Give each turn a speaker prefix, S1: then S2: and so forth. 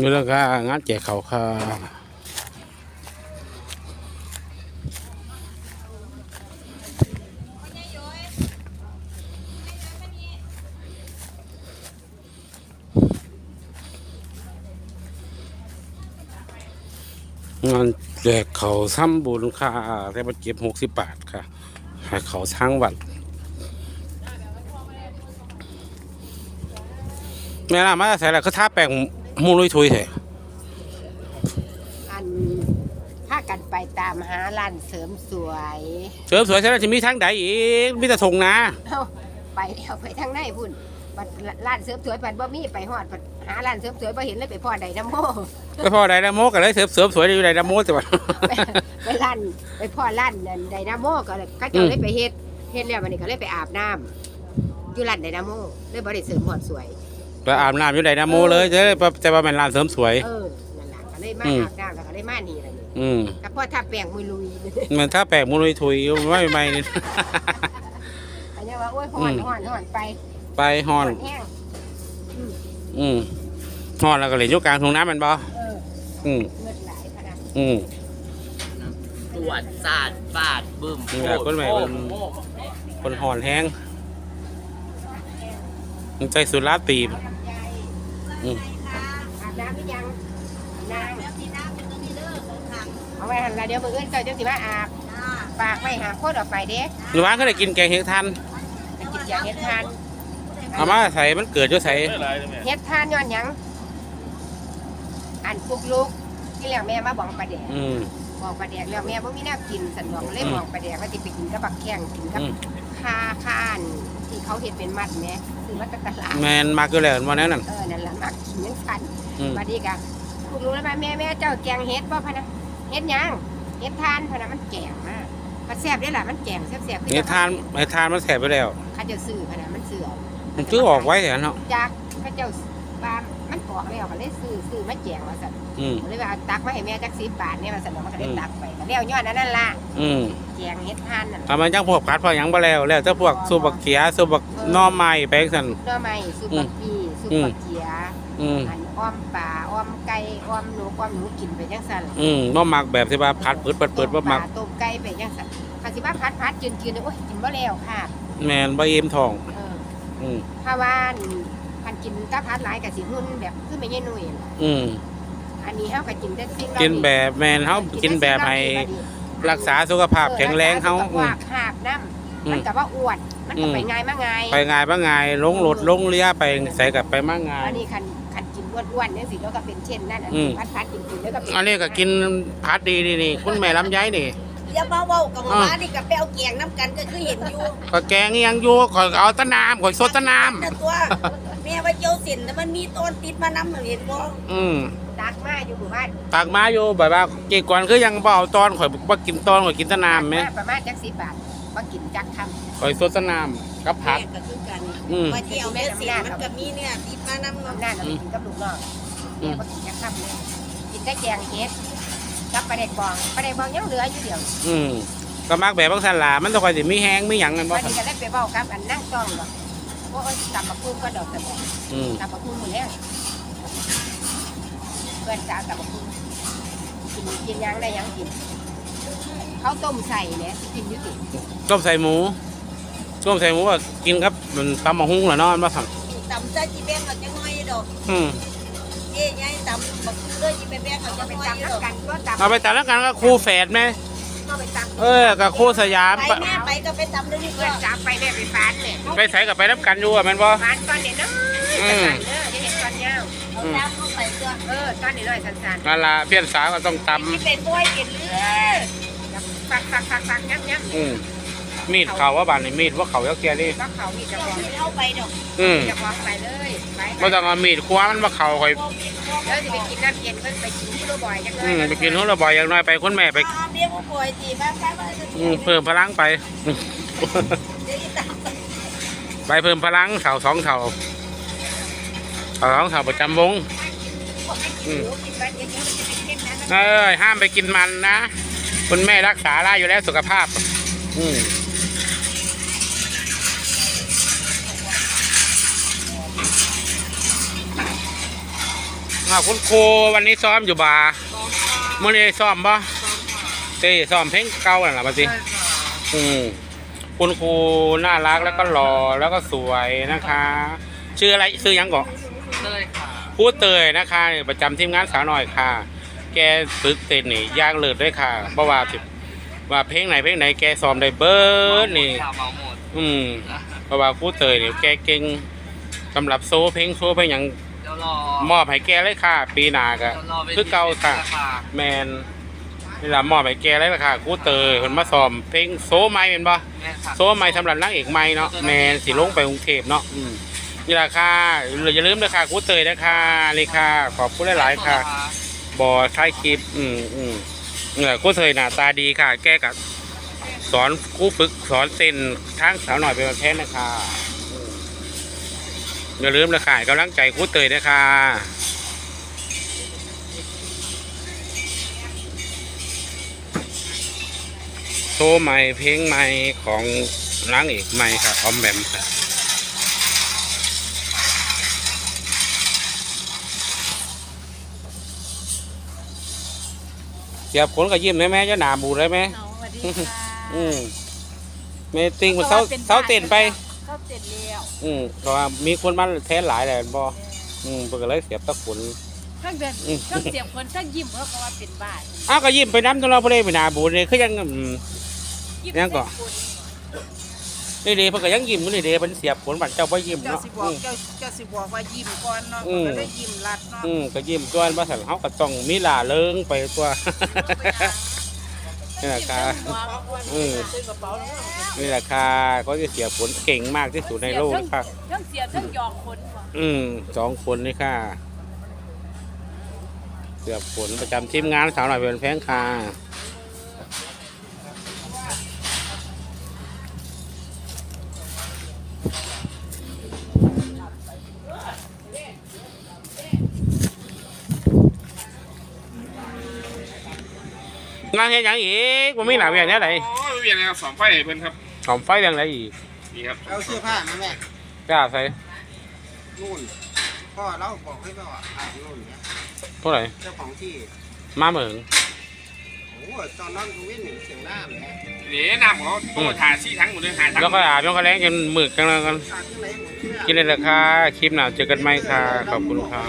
S1: นี่แล้วก็งานแจกเขาค่ะงานแจกเขาซ้ำบุญค่ะแต่มันเก็บหกสิบบาทค่ะให้เขาช้างวัดแม่ล่ะมาใส่แล้วก็ท่าแป้ง มูลุยทุยเถอะ
S2: อันถ้ากันไปตามหาร้านเสริมสวย
S1: เสริมสวยใช่ไหมจะมีทั้งใดอีกมีแต่ทงนะ
S2: เอาไปเอาไปทางไหนพุ่นบัดร้านเสริมสวยปัดบ่มีไปฮอดปัดหาร้านเสริมสวยบ่เห็นเลยไปพ่อใดน้ำโม
S1: ก็พอไดนาโมกันเลยเสริมเสริมสวยอยู่ไดนาโมแต่ว่า
S2: ไปไปร้านไปพ่อร้านนั่นไดนาโมก็เลยก็เจ้าเลยไปเฮ็ดเฮ็ดแล้ววันนี้ก็เลยไปอาบน้ำอยู่ร้านไดนาโมเลยบ่ได้เสริมหอดสวย
S1: ไปอาบน้ำอยู่ไดนาโมเลยจะได้จะมาเป็นร้านเสริมสวย
S2: เออนั่นล่ะก็เลยมา
S1: อืม
S2: อาบน้ำแล้วก็เลยมานี่ล่ะนี่
S1: อืม
S2: ก็พ่อถ้าแปลงมือลุย
S1: เหมือนถ้าแป้งมูลุยทุยไม่ไม่นี่
S2: อันนี้ว่าโอ้ยฮ้อน
S1: อืม
S2: ฮ้อนฮ้อนไป
S1: ไปฮอน
S2: แห้ง
S1: อืมฮอนแล้วก็เหรียญยกกลางทงน้ำมันบ่
S2: เออ
S1: อืม
S2: เงินหลายพะนะ
S1: อืม
S3: ตรวจสาดฟาดบึ้ม
S1: นี่แหละคนใหม่เป็น
S3: โอ้โห
S1: คนหอนแห้งมันใจสุดลาตีบ อืม
S2: อาบน้ำหรือยังนางเอาไว้หันละเดี๋ยวมืออื่นเจ้าจังสิมาอาบฝากไว้หาโคตรออกไปเด้
S1: หรือว่าเขาได้กินแกงเห็ดทัน
S2: ไปกินยาเฮ็ดทาน
S1: เอามาใส่มันเกิดจะใส่
S2: เฮ็ดทานย้อนหยังอันปลุกลูกที่แล้วแม่มาบอกปลาแดก
S1: อืม
S2: บอกปลาแดกแล้วแม่บ่มีแนวกินสันบอกเลย
S1: อืม
S2: บอกปลาแดกว่าสิไปกินกับบักแข้งกินกับ
S1: อืม
S2: คาคานที่เขาเฮ็ดเป็นมัดแหม่ซื้อมาจากตลาด
S1: แมนมากอยู่แล้ววันนั้นนั่น
S2: เออ
S1: อืม
S2: บัดนี้ก็ปลุกลูกแล้วมาแม่แม่เจ้าแกงเฮ็ดบ่พะนะเฮ็ดหยังเฮ็ดทานพะนะมันแกงมากมันแซ่บเด้ล่ะมันแกงแซ่บๆคือ
S1: เห็ดทานเห็ดทานมันแสบไปแล้ว
S2: เขาเจะซื้อพะนะมันเสือ
S1: มันซื้อออกไว้แต่เนาะ
S2: จากเขาเจ้าบ้านมันปอกแล้วก็เลยซื้อซื้อมาแจงว่าสั่น
S1: อืม
S2: ก็เลยว่าเอาตักมาให้แม่จักสิบบาทเนี่ยมาสั่นแล้วมันก็ได้
S1: อืม
S2: ตักไปก็แล้วย้อนอันนั้นล่ะ
S1: อืม
S2: แจงเฮ็ดทานนั่น
S1: ทำไมจังพวกกัดพอหยังบ่แล้ว แล้วถ้าพวกสูบบักเขียสูบบักหน่อไม้แปลงสัน
S2: หน่อไม้ซุป
S1: อื
S2: บั
S1: ม
S2: กกี้ ซุป
S1: อืม
S2: บักเขีย
S1: อืม
S2: อันอ้อมปลาอ้อมไก่อ้อมหนูอ้อมหนูกินไปจังสั่น
S1: อืมบ่มักแบบที่ว่าพัดเปิดเปิดเปิดบ่มัก
S2: ต้ปลาต้มไก่ไปจังสั่นคันสิว่าพัดพัดจืนจืนโอ้ยกินบ่แล้วค่ะ
S1: แมนบ่เอ็มทอง
S2: เออ
S1: อืม
S2: ถ้าว่าคันกินตาพัดหลายก็สิหุ่นแบบคือไม่ใช่หนุ่ยล่ะ
S1: อืม
S2: อันนี้เฮาก็กินแต่สิ่งเหล่า
S1: กินแบบแมนเฮากินแบบให้รักษาสุขภาพแข็งแรงเฮา
S2: ออ
S1: อื
S2: รั
S1: ม
S2: กษาสุขภาพหาบน้ำ
S1: อืม
S2: มันก็ว่าอ้วน มันก็
S1: อืม
S2: ไปง่ายมาง่าย
S1: ไปง่ายบ่ง่ายลงรถลงเรือไปใส่กับไปมาง่าย
S2: อันนี้คันคันกินอ้วนๆเนี่ยสิแล้วก็เป็นเช่นนั้นอัน
S1: อื
S2: นี้
S1: ม
S2: พัดพัดกินกินแล้วก็เป็น
S1: อันนี้ก็กินพัดดีนี่นี่คุณแม่ลำไยนี่
S4: อย่ามาเว้ากับหมาม้านี่กับไปเอาเกียงน้ำกันก็คือเห็นอยู่
S1: ก็แกงอีหยังอยู่ข่อยก็เอาแตะน้ำข่อยสดแตะน้
S4: แต่ตัวแม่ว่าเจียวสินแต่มันมีต้นติดมาน้ำหนึ่งเห็นบ่ำ
S1: อืม
S2: ตักมาอยู่หมู่บ้าน
S1: ตักมาอยู่แบบว่าเกี่ก่อนคือยังบ่เอาตอนข่อยบ่กินตอนข่อยกินแตะน้ำแหม
S2: ตักมาประมาณจักสิบบาทมากินจักค
S1: ข่อยสดแตะน้ำกับผัก
S4: แม่ก็คือกัน
S1: อืม
S4: ว่าเจียวแม่สินมันก็มีเนี่ยติดมาน้ำำเนาะ
S2: น้ำหน้าเราไปกินกับลูกน้อง
S1: อืม
S2: แม่ก็กินจักคำเลยกินได้แกงเฮ็ดกับปลาเด็กบองปลาเด็กบองยังเหลืออยู่เดียว
S1: อืมก็มักแบบบางสันหลามันต้องคอยสิมีแห้งมีหยังกันบ่
S2: วันนี้ก็ได้ไปเว้ากับอันนั่งจ้องหรอกโอ้ยตำบักคุ้งก็ดอกแต่บอก
S1: อืม
S2: ตำบักคุ้งหมดแล้วเพื่อนสาวตำบักคุ้งกินกินหยังได้หยังกินเขาวต้มใส่เนี่ยกินอยุติ
S1: ต้มใส่หมู ต้มใส่หมูก็กินครับมันตำมะฮุ้งแหละเนาะมันบ่สั่ง
S4: ตำซะจีแบงก็จะน้อยดอก
S1: อืม
S4: เอ้ยยายตำบักคือเลยจีแบงก็
S2: เอา
S4: จะ
S2: ไป
S4: น้อย
S2: ตำ
S4: ดอก
S2: น้ำกันก็ตำ
S1: เอาไปตัดแล้วกันก็คู่แฝดไหม
S2: ก็ไปตำ
S1: เออกับคู่สยาม
S4: ไปแม่ไปก็ไปตำด้วยนี่
S2: เพื่
S4: ก็
S2: อนจับไปได้ไปฟานเนี่ย
S1: ไปใส่กับไปน้ำกันอยู่อะแมันบ่
S2: ฟานตอนเนี่ยน้อย
S1: อื
S2: สั
S1: ม
S2: นๆเด้อจะเห็นตอนยาว
S4: เอาน้ำเข้าไปก็
S2: เออตอนนี้น้อยสัน
S1: นั่นล่ะเพี้ยนสาวก็ต้องต
S4: ที่เป็นบ้วยกินเลือด
S2: ๆฟักฟักฟักฟักยับยับำ
S1: อืม มีดเขาว่าบานนี่มีดว่าเขายักเกียนี่
S2: ก็เขามีจะ
S4: เจ้า
S2: บอก
S4: ที่เข้าไปดอก
S1: อืม
S2: จะบอกไปเลยไป
S1: บ่ต้องเอามีดคว้ามันมาเข่าคอย
S2: แล้วจะไปกินน้ำเย็นเพิ่นไปกินที่โรบ่อยจังเล
S1: อื
S2: ย
S1: มไปกินหัวละบ่อยอย่างน้อยไปคุณแม่ไป
S4: อาเบี้ยผู้ป่วยจีมาไปมาจะ
S1: อืมเพิ่มพลังไป
S4: เดี๋ยวอีตา
S1: ไปเพิ่มพลังเสาสองเสาเสาสองเสาประจำวงอืม
S2: กินไปเย็นๆมันจะเป็นเข้มนะ
S1: เอ้ยห้ามไปกินมันนะ คุณแม่รักษาได้อยู่แล้วสุขภาพ อืม อ่าคุณครูวันนี้ซ้อมอยู่บาร์เมื่อนี้ซ้อมบ่เต้ซ้อมเพลงเก่าน่ะล่ะบัดสิอืมคุณครูน่ารักแล้วก็หล่อแล้วก็สวยนะคะ ชื่ออะไรชื่อหยังก่อน
S3: เลยค่ะ
S1: พูดเตยนะคะประจำทีมงานสาวหน่อยค่ะ แกฝึกเต้นนี่ยากเลิศด้วยค่ะเพราะว่าสิว่าเพลงไหนเพลงไหนแกซ้อมได้เบิร์ดนี่
S3: ข่าวเมาหมด
S1: อืมเพราะว่าพูดเตยนี่แกเก่งสำหรับโซเพลงโซเพลงอย่าง
S3: เดี๋ยว รอ
S1: มอบให้แกเลยค่ะ ปีหน้าก็
S3: เดี๋ยวรอไป
S1: คือเก่าค่ะ
S3: ราคา
S1: แมนนี่ล่ะมอบให้แกเลยล่ะค่ะครูเตยเพิ่นมาซ้อมเพลงโซใหม่เป็นบ่
S3: แม่ค่ะ
S1: โซใหม่สำหรับนางเอกใหม่เนาะแมนสิลงไปกรุงเทพเนาะอืมนี่ล่ะค่ะอย่าลืมนะค่ะครูเตยนะคะเลยค่ะ ขอบคุณหลายๆค่ะบอท้ายคลิป อืมอืมเนี่ยครูเตยหน้าตาดีค่ะ แกกับสอนครูฝึกสอนเต้นทางสาวหน่อยเป็นแท้นะคะอืม อย่าลืมนะค่ะให้กำลังใจครูเตยนะคะโชว์ใหม่เพลงใหม่ของนางเอกใหม่ค่ะออมแบมค่ะเสียบผลก็ยิ้มได้ไหมจะหนาบูดได้ไหม
S4: สวัสดีค่ะ
S1: อืมเมติ้งมันเศร้าเศร้าเต้นไป
S4: เข้าเต้นแล้ว
S1: อืมเพราะว่ามีคนมาแทนหลายแหละบ่อืมเพิ่นก็เลยเสียบตะขน
S4: ทั้งเดิน
S1: อืม
S4: ทั้งเสียงคนทั้งยิ้มเขาก็ว่าเป็นบ้าน
S1: อ้าวก็ยิ้มไปน้ำจนเราบ่ได้ไปหนาบูดเลยคือยังอืม
S4: ยิ้ม
S1: ยังก่อนนี่เด้เพิ่นก็ยังยิ้มอยู่นี่เด้เพิ่นเสียบผลบัดเจ้าบ่ยิ้ม
S5: เจ้า
S1: เนาะ
S5: สิบอก
S1: อืม
S5: เจ้าเจ้าสิบอกว่ายิ้มก่อนเนาะ
S1: อืม
S5: ก็ได้ยิ้มรัดเนาะ
S1: อืมก็ยิ้มจ้วนบ่ซั่นเฮาก็ต้องมีหล่าเริงไปตัว นี่แหละค่ะอืม
S5: ซื้อกระเป๋าแล้ว
S1: นี่แหละค่ะก็จะเสียผลเก่งมากที่สุดในโลกนะครับ
S4: ทั้งเสียทั้งหยอกคนว่ะ
S1: อืมสองคนนี่ค่ะ เสือบผลประจำทีมงานสาวหน่อยเป็นแพงค่ะ งานเห็นอย่างอีกมันไม่หนาเวียนเนี้ยไหน
S6: โอ้ยเวียนนะครับสองไฟให้เพิ่นครับ
S1: สองไฟเรื่องอะไรอีก
S6: นี่ครับ
S5: เอาเสื้อผ้ามาแม่
S1: กล้าใส่
S5: นู่นพ่อเราบอกให้พ่ออ่านนู่นเนี่ย
S1: เท่าไหร่
S5: เจ้าของที่
S1: มาเหมือง
S5: โอ้ยตอนนั้นกูวิ่งหนีเสียงหน้าเลย
S6: เดี๋ยวน้ำเขาโตถ่าซี่ทั้งหมดเลยหาทั้ง
S1: แล้วก็อาบแล้วก็แรงจนหมึกกันแล้วกัน
S5: อ่านที่ไหนหมดเชื่อ
S1: กินเลยราคาคลิปหน้าเจอกันไหมค่ะขอบคุณค่ะ